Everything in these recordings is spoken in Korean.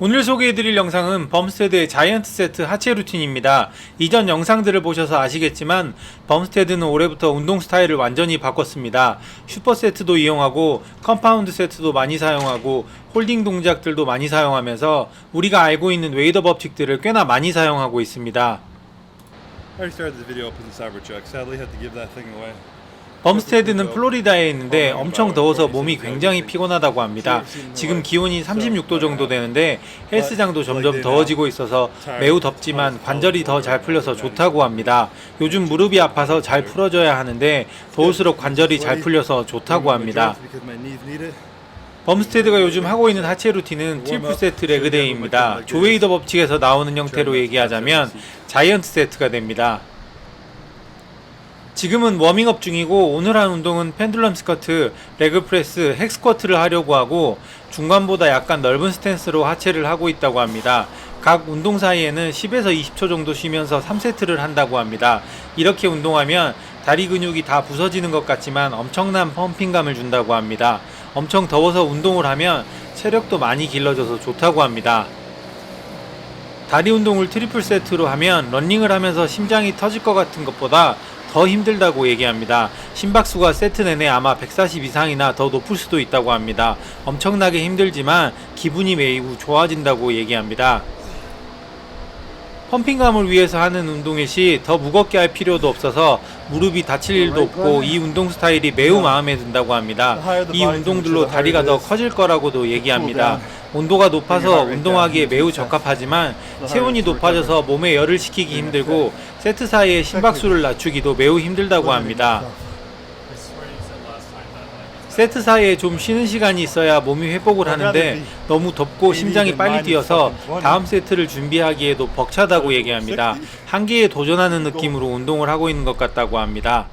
오늘 소개해드릴 영상은 범스테드의 자이언트 세트 하체 루틴입니다. 이전 영상들을 보셔서 아시겠지만 범스테드는 올해부터 운동 스타일을 완전히 바꿨습니다. 슈퍼 세트도 이용하고 컴파운드 세트도 많이 사용하고 홀딩 동작들도 많이 사용하면서 우리가 알고 있는 웨이더 법칙들을 꽤나 많이 사용하고 있습니다. I started the video up with the Cybertruck. Sadly, had to give that thing away. 범스테드는 플로리다에 있는데 엄청 더워서 몸이 굉장히 피곤하다고 합니다. 지금 기온이 36도 정도 되는데 헬스장도 점점 더워지고 있어서 매우 덥지만 관절이 더 잘 풀려서 좋다고 합니다. 요즘 무릎이 아파서 잘 풀어줘야 하는데 더울수록 관절이 잘 풀려서 좋다고 합니다. 범스테드가 요즘 하고 있는 하체 루틴은 트리플 세트 레그데이입니다. 조웨이더 법칙에서 나오는 형태로 얘기하자면 자이언트 세트가 됩니다. 지금은 워밍업 중이고 오늘 한 운동은 펜듈럼 스쿼트, 레그 프레스, 핵 스쿼트를 하려고 하고 중간보다 약간 넓은 스탠스로 하체를 하고 있다고 합니다. 각 운동 사이에는 10에서 20초 정도 쉬면서 3세트를 한다고 합니다. 이렇게 운동하면 다리 근육이 다 부서지는 것 같지만 엄청난 펌핑감을 준다고 합니다. 엄청 더워서 운동을 하면 체력도 많이 길러져서 좋다고 합니다. 다리 운동을 트리플 세트로 하면 런닝을 하면서 심장이 터질 것 같은 것보다 더 힘들다고 얘기합니다. 심박수가 세트 내내 아마 140 이상이나 더 높을 수도 있다고 합니다. 엄청나게 힘들지만 기분이 매우 좋아진다고 얘기합니다. 펌핑감을 위해서 하는 운동일 시 더 무겁게 할 필요도 없어서 무릎이 다칠 일도 없고 이 운동 스타일이 매우 마음에 든다고 합니다. 이 운동들로 다리가 더 커질 거라고도 얘기합니다. 온도가 높아서 운동하기에 매우 적합하지만 체온이 높아져서 몸에 열을 식히기 힘들고 세트 사이의 심박수를 낮추기도 매우 힘들다고 합니다. 세트 사이에 좀 쉬는 시간이 있어야 몸이 회복을 하는데 너무 덥고 심장이 빨리 뛰어서 다음 세트를 준비하기에도 벅차다고 얘기합니다. 한계에 도전하는 느낌으로 운동을 하고 있는 것 같다고 합니다.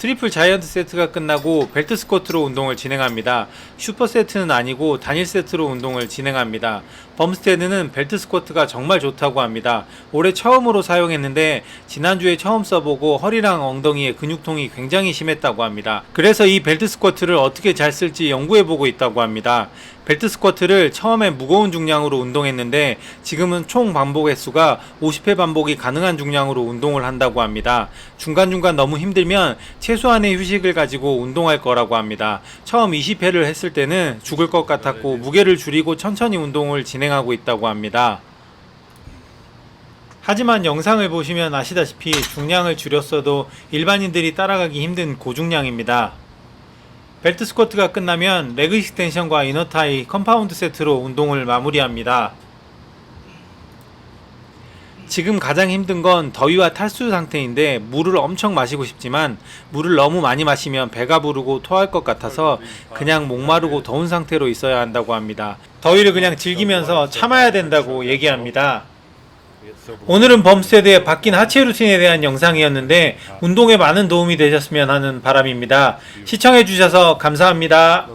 트리플 자이언트 세트가 끝나고 벨트 스쿼트로 운동을 진행합니다. 슈퍼 세트는 아니고 단일 세트로 운동을 진행합니다. 범스테드는 벨트 스쿼트가 정말 좋다고 합니다. 올해 처음으로 사용했는데 지난주에 처음 써보고 허리랑 엉덩이에 근육통이 굉장히 심했다고 합니다. 그래서 이 벨트 스쿼트를 어떻게 잘 쓸지 연구해보고 있다고 합니다. 벨트 스쿼트를 처음에 무거운 중량으로 운동했는데 지금은 총 반복 횟수가 50회 반복이 가능한 중량으로 운동을 한다고 합니다. 중간중간 너무 힘들면 최소한의 휴식을 가지고 운동할 거라고 합니다. 처음 20회를 했을 때는 죽을 것 같았고 무게를 줄이고 천천히 운동을 진행 하고 있다고 합니다. 하지만 영상을 보시면 아시다시피 중량을 줄였어도 일반인들이 따라가기 힘든 고중량입니다. 벨트 스쿼트가 끝나면 레그 익스텐션과 이너타이 컴파운드 세트로 운동을 마무리합니다. 지금 가장 힘든 건 더위와 탈수 상태인데 물을 엄청 마시고 싶지만 물을 너무 많이 마시면 배가 부르고 토할 것 같아서 그냥 목마르고 더운 상태로 있어야 한다고 합니다. 더위를 그냥 즐기면서 참아야 된다고 얘기합니다. 오늘은 범스테드의 바뀐 하체 루틴에 대한 영상이었는데 운동에 많은 도움이 되셨으면 하는 바람입니다. 시청해 주셔서 감사합니다.